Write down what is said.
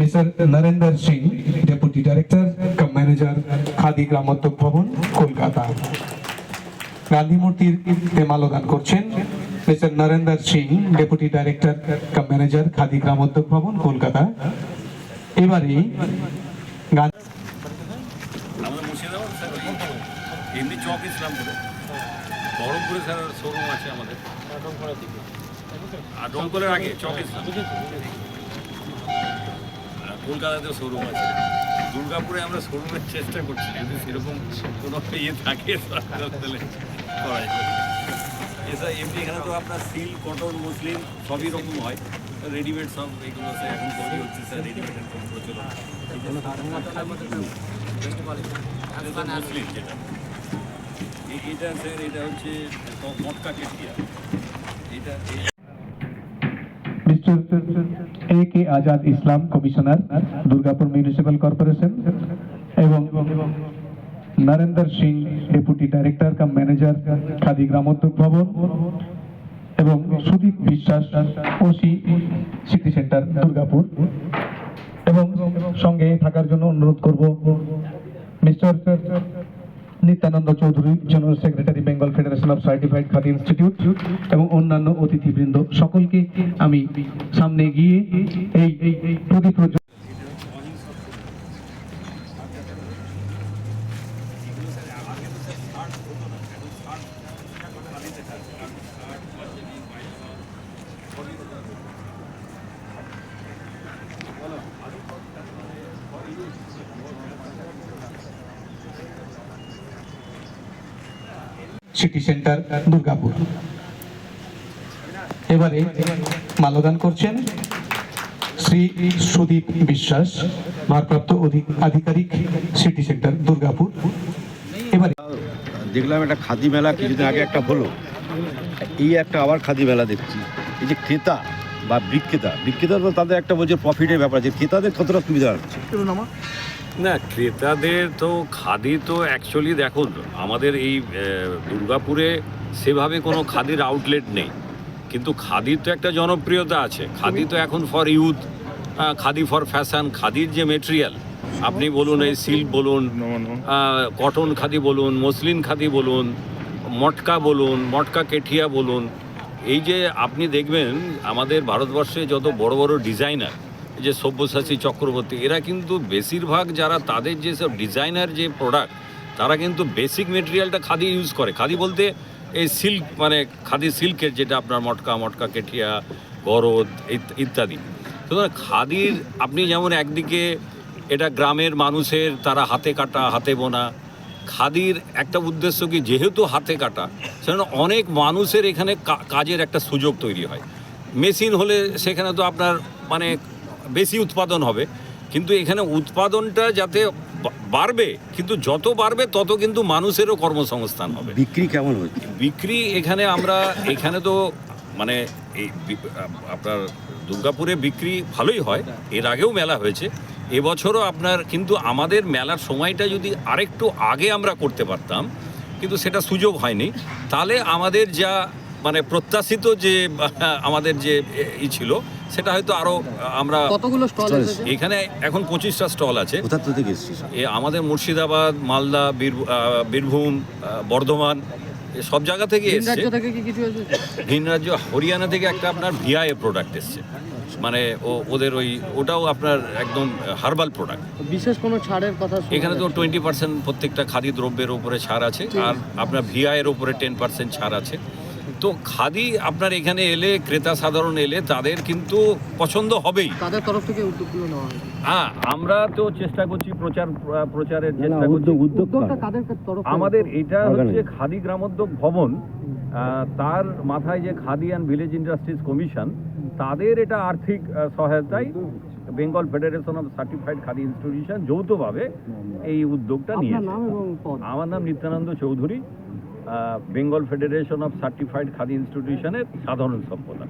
Mr. Narendra Singh, Deputy Director, Cum Manager, khadi Gramodyog Bhavan Kolkata. Gandhi মূর্তির মাল্যদান করছেন mister Narendra Singh deputy director cum manager Khadi Gramodyog Bhavan Kolkata. এবারে এমনি চক ইসলামপুরে। বহরমপুরে স্যার শোরুম আছে আমাদের। আর আগে চক ইসলাম। কলকাতাতেও শোরুম আছে। দুর্গাপুরে আমরা শোরুমের চেষ্টা করছি, যদি সেরকম কোনো ইয়ে থাকে, তাহলে করা যাবে এছাড়া এমনি এখানে তো আপনার সিল কটন মুসলিম সবই রকম হয়। রেডিমেড সব এগুলো এখন সবই হচ্ছে স্যার রেডিমেডের খুব প্রচলন মুসলিম যেটা। এটা স্যার এটা হচ্ছে মটকা কেটিয়া এটা mister A K Azad Islam commissioner, Durgapur municipal corporation এবং Narendra Singh deputy director cum manager Khadi Gramodyog Bhavan এবং সুদীপ বিশ্বাস ওসি সিটি সেন্টার দুর্গাপুর। এবং সঙ্গে থাকার জন্য অনুরোধ করব mister Nityananda Chowdhury general secretary Bengal Federation of Certified Khadi Institute এবং অন্যান্য অতিথিবৃন্দ। সকলকে আমি সামনে গিয়ে এই প্রদীপ সিটি সেন্টার দুর্গাপুর এবারে মাল্যদান করছেন শ্রী সুদীপ বিশ্বাস ভারপ্রাপ্ত আধিকারিক সিটি সেন্টার দুর্গাপুর এবারে দেখলাম একটা খাদি মেলা কিছুদিন আগে একটা হলো। এই একটা আবার খাদি মেলা দেখছি। এই যে ক্রেতা বা বিক্রেতা বিক্রেতা তাদের একটা বলছে প্রফিটের ব্যাপার আছে। ক্রেতাদের কতটা সুবিধা হচ্ছে? না, ক্রেতাদের তো খাদি তো অ্যাকচুয়ালি দেখুন আমাদের এই দুর্গাপুরে সেভাবে কোনো খাদির আউটলেট নেই। কিন্তু খাদির তো একটা জনপ্রিয়তা আছে। খাদি তো এখন for youth khadi for fashion খাদির যে মেটেরিয়াল আপনি বলুন এই সিল্ক বলুন কটন খাদি বলুন, মসলিন খাদি বলুন, মটকা বলুন, মটকা কেঠিয়া বলুন, এই যে আপনি দেখবেন, আমাদের ভারতবর্ষে যত বড় বড় ডিজাইনার যে সব্যসাচী চক্রবর্তী, এরা কিন্তু বেশিরভাগ যারা তাদের যে সব ডিজাইনার যে প্রোডাক্ট তারা কিন্তু বেসিক মেটেরিয়ালটা খাদি ইউজ করে। খাদি বলতে এই সিল্ক মানে খাদি সিল্কের যেটা আপনার মটকা মটকা কেটিয়া গরদ ইত- ইত্যাদি। সুতরাং খাদির, আপনি যেমন একদিকে এটা গ্রামের মানুষের, তারা হাতে কাটা, হাতে বোনা, খাদির একটা উদ্দেশ্য কি, যেহেতু হাতে কাটা সেখানে অনেক মানুষের এখানে কাজের একটা সুযোগ তৈরি হয়। মেশিন হলে সেখানে তো আপনার মানে বেশি উৎপাদন হবে। কিন্তু এখানে উৎপাদনটা যাতে বাড়বে কিন্তু যত বাড়বে তত কিন্তু মানুষেরও কর্মসংস্থান হবে। বিক্রি কেমন হচ্ছে? বিক্রি এখানে আমরা এখানে তো মানে এই আপনার দুর্গাপুরে বিক্রি ভালোই হয় এর আগেও মেলা হয়েছে। এবছরও আপনার কিন্তু আমাদের মেলার সময়টা যদি আরেকটু আগে আমরা করতে পারতাম কিন্তু সেটা সুযোগ হয়নি। তাহলে আমাদের যা মানে প্রত্যাশিত যে আমাদের যে ই ছিল সেটা হয়তো আরও আমরা কতগুলো স্টল এখানে এখন পঁচিশটা স্টল আছে। কোথা থেকে এ আমাদের মুর্শিদাবাদ মালদা বীর বীরভূম বর্ধমান সব জায়গা থেকে ভিন এসছে। ভিন রাজ্য হরিয়ানা থেকে একটা আপনার ভিআই প্রোডাক্ট এসছে। মানে ও ওদের ওই ওটাও আপনার একদম হার্বাল প্রোডাক্ট বিশেষ কোনো ছাড়ের কথা এখানে তো টোয়েন্টি পার্সেন্ট প্রত্যেকটা খাদি দ্রব্যের উপরে ছাড় আছে আর আপনার ভিআইয়ের এর উপরে টেন পার্সেন্ট ছাড় আছে। তো খাদি আপনার এখানে এলে ক্রেতা সাধারণ এলে তাদের কিন্তু পছন্দ হবেই। তাদের তরফ থেকে উদ্যোগগুলো নেওয়া হয়েছে। হ্যাঁ আমরা তো চেষ্টা করছি প্রচার প্রচারের চেষ্টা করছি। আমাদের এটা হচ্ছে খাদি গ্রামোদ্যোগ ভবন আহ, তার মাথায় যে Khadi and Village Industries Commission তাদের এটা আর্থিক সহায়তায় Bengal Federation of Certified Khadi Institution যৌথভাবে এই উদ্যোগটা নিয়েছে। পদ। আমার নাম Nityananda Chowdhury. Bengal Federation of Certified Khadi ইনস্টিটিউশনের সাধারণ সম্পাদক।